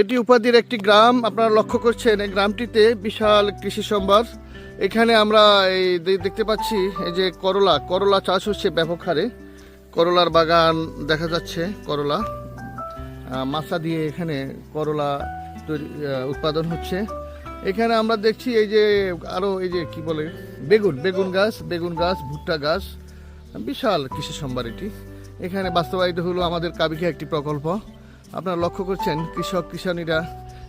এটি উপাধির একটি গ্রাম। আপনারা লক্ষ্য করছেন, এই গ্রামটিতে বিশাল কৃষি সম্ভার। এখানে আমরা এই দেখতে পাচ্ছি, এই যে করলা। করলা চাষ হচ্ছে ব্যাপক হারে। করলার বাগান দেখা যাচ্ছে, করলা। মাছা দিয়ে এখানে করলা তৈরি উৎপাদন হচ্ছে। এখানে আমরা দেখছি এই যে আরও এই যে কি বলে, বেগুন বেগুন গাছ বেগুন গাছ, ভুট্টা গাছ। বিশাল কৃষি সম্ভার এটি। এখানে বাস্তবায়িত হলো আমাদের কাবিখা একটি প্রকল্প। আপনারা লক্ষ্য করছেন কৃষক কিষানীরা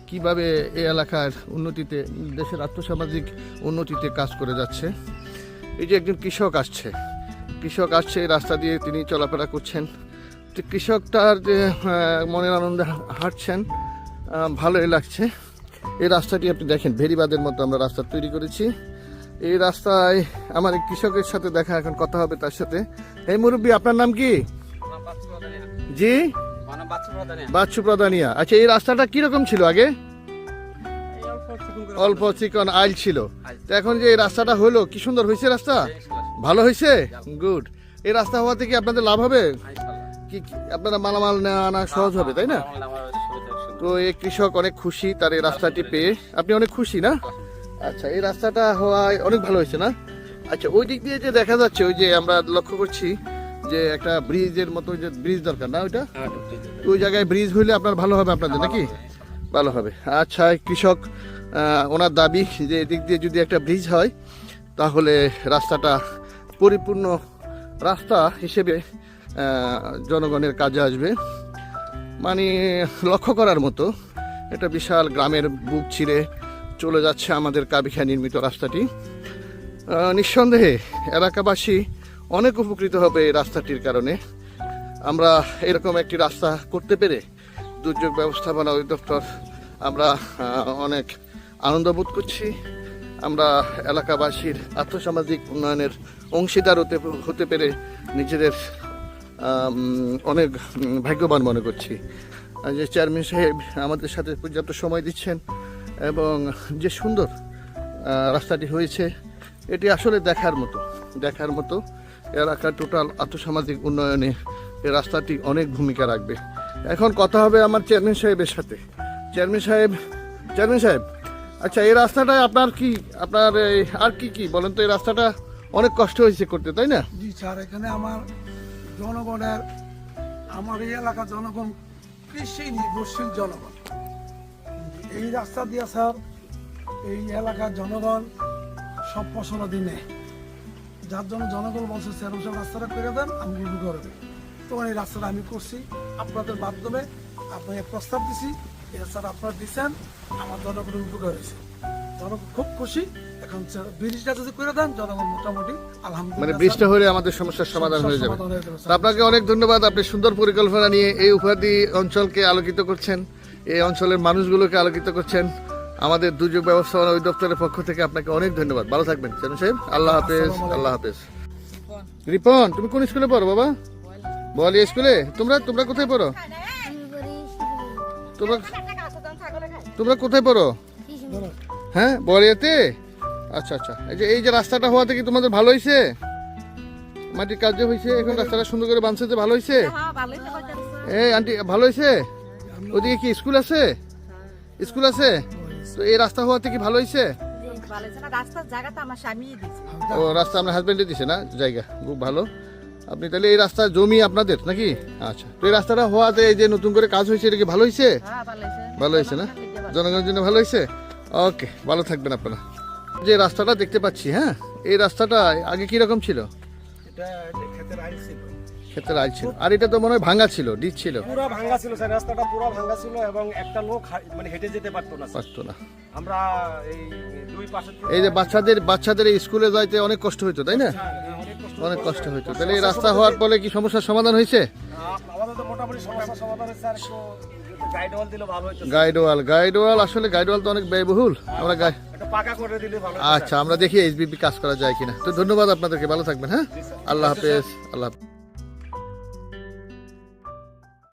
কীভাবে এই এলাকার উন্নতিতে দেশের আর্থসামাজিক উন্নতিতে কাজ করে যাচ্ছে। এই যে একজন কৃষক আসছে কৃষক আসছে রাস্তা দিয়ে তিনি চলাফেরা করছেন। তো কৃষকটার যে মনের আনন্দে হাঁটছেন ভালোই লাগছে। এই রাস্তাটি আপনি দেখেন ভেরিবাদের মতো আমরা রাস্তা তৈরি করেছি। এই রাস্তায় আমার কৃষকের সাথে দেখা এখন কথা হবে তার সাথে। এই মুরব্বী আপনার নাম কি? জি? বাচ্চু প্রধানিয়া। আচ্ছা এই রাস্তাটা কীরকম ছিল আগে? অল্প চিকন আইল ছিল। তো এখন যে এই রাস্তাটা হলো কি সুন্দর হয়েছে রাস্তা? ভালো হয়েছে? গুড। এই রাস্তা হওয়া থেকে আপনাদের লাভ হবে? কি কি- আপনারা মালামাল নেওয়া আনা সহজ হবে তাই না? তো এই কৃষক অনেক খুশি তার এই রাস্তাটি পেয়ে। আপনি অনেক খুশি না? আচ্ছা এই রাস্তাটা হওয়ায় অনেক ভালো হয়েছে না? আচ্ছা ওই দিক দিয়ে যে দেখা যাচ্ছে ওই যে আমরা লক্ষ্য করছি যে একটা ব্রিজের মতো যে ব্রিজ দরকার না ওইটা? তো ওই জায়গায় ব্রিজ হইলে আপনার ভালো হবে আপনাদের নাকি? ভালো হবে। আচ্ছা কৃষক ওনার দাবি যে এদিক দিয়ে যদি একটা ব্রিজ হয় তাহলে রাস্তাটা পরিপূর্ণ রাস্তা হিসেবে জনগণের কাজে আসবে। মানে লক্ষ্য করার মতো। এটা বিশাল গ্রামের বুক ছিঁড়ে চলে যাচ্ছে আমাদের কাবিখা নির্মিত রাস্তাটি। নিঃসন্দেহে এলাকাবাসী অনেক উপকৃত হবে এই রাস্তাটির কারণে। আমরা এরকম একটি রাস্তা করতে পেরে দুর্যোগ ব্যবস্থাপনা অধিদপ্তর আমরা অনেক আনন্দ বোধ করছি। আমরা এলাকাবাসীর আর্থসামাজিক উন্নয়নের অংশীদার হতে হতে পেরে নিজেদের অনেক ভাগ্যবান মনে করছি। যে চেয়ারম্যান সাহেব আমাদের সাথে পর্যাপ্ত সময় দিচ্ছেন এবং যে সুন্দর রাস্তাটি হয়েছে, এটি আসলে দেখার মতো দেখার মতো। এলাকার টোটাল আর্থসামাজিক উন্নয়নে এই রাস্তাটি অনেক ভূমিকা রাখবে। এখন কথা হবে আমার চেয়ারম্যান সাহেবের সাথে। চেয়ারম্যান সাহেব চেয়ারম্যান সাহেব আচ্ছা এই রাস্তাটায় আপনার কি, আপনার আর কি কি? বলেন তো, এই রাস্তাটা অনেক কষ্ট হয়েছে করতে, তাই না? জি স্যার, এখানে আমার জনগণের, আমার এই এলাকার জনগণ কৃষি নির্ভরশীল জনগণ। এই রাস্তা দিয়ে স্যার, এই এলাকার জনগণ সব ফসল দিনে। যার জন্য জনগণ বলছে স্যার সব রাস্তাটা করে দেন আমি রুজু করে দেন তো এই রাস্তাটা আমি করছি। আপনাদের মাধ্যমে আপনাকে প্রস্তাব দিছি এই রাস্তাটা আপনারা দিচ্ছেন আমার জনগণের উপকার হয়েছে। জনগণ খুব খুশি। এখন ব্রিজটা যদি করে দেন জনগণ মোটামুটি মানে আলহামদুলিল্লাহ ব্রিজটা হলে আমাদের সমস্যার সমাধান হয়ে যাবে। আপনাকে অনেক ধন্যবাদ। আপনি সুন্দর পরিকল্পনা নিয়ে এই উপাধি অঞ্চলকে আলোকিত করছেন এই অঞ্চলের মানুষগুলোকে আলোকিত করছেন। আমাদের দুর্যোগ ব্যবস্থাপনা অধিদপ্তরের পক্ষ থেকে আপনাকে অনেক ধন্যবাদ। ভালো থাকবেন চেন সাহেব। আল্লাহ হাফেজ আল্লাহ হাফেজ। রিপন তুমি কোন স্কুলে পড়ো বাবা? বলি স্কুলে। তোমরা তোমরা কোথায় পড়ো? তোমরা তোমরা কোথায় পড়ো? হ্যাঁ বলিয়াতে? আচ্ছা আচ্ছা। এই যে এই যে রাস্তাটা হওয়াতে কি তোমাদের ভালো হয়েছে মাটির কাজ হয়েছে এখন রাস্তাটা সুন্দর করে বানছে যে ভালো হয়েছে এই আন্টি ভালো হয়েছে ওদিকে কি স্কুল আছে? স্কুল আছে? তো এই রাস্তা হওয়াতে কি ভালো হয়েছে ও রাস্তা আপনার হাজবেন্ডে দিছে না? জায়গা খুব ভালো। আপনি তাহলে এই রাস্তা জমি আপনাদের নাকি? আচ্ছা তো এই রাস্তাটা হওয়াতে এই যে নতুন করে কাজ হয়েছে এটা কি ভালো হয়েছে হ্যাঁ ভালো হয়েছে না? জনগণের জন্য ভালো হয়েছে ওকে ভালো থাকবেন আপনারা। যে রাস্তাটা দেখতে পাচ্ছি হ্যাঁ এই রাস্তাটা আগে কি রকম ছিল? এটা ছিল ক্ষেত্রে ছিল আর এটা তো মনে হয় ভাঙা ছিল ডিচ ছিল। পুরো ভাঙ্গা ছিল স্যার। রাস্তাটা পুরো ভাঙ্গা ছিল এবং একটা লোক হা- মানে হেঁটে যেতে পারতো না স্যার। পারতো না। আমরা এই দুই পাশে থেকে- এই যে বাচ্চাদের বাচ্চাদের এই স্কুলে যাইতে অনেক কষ্ট হইতো তাই না? হ্যাঁ, হ্যাঁ, অনেক কষ্ট অনেক কষ্ট হইতো। তাহলে এই রাস্তা হওয়ার ফলে কি সমস্যার সমাধান হয়েছে? আ- আমাদের তো মোটামুটি সমস্যা সমাধান হয়েছে আর একটু গাইড ওয়াল দিলে ভালো হতো গাইড ওয়াল আসলে গাইড ওয়াল তো অনেক ব্যয়বহুল। আমরা গাই একটা পাকা করে দিলে ভালো হতো, আচ্ছা আমরা দেখি এইচবিপি কাজ করা যায় কিনা। তো ধন্যবাদ আপনাদেরকে ভালো থাকবেন হ্যাঁ? আল্লাহ হাফেজ আল্লাহ হাফেজ।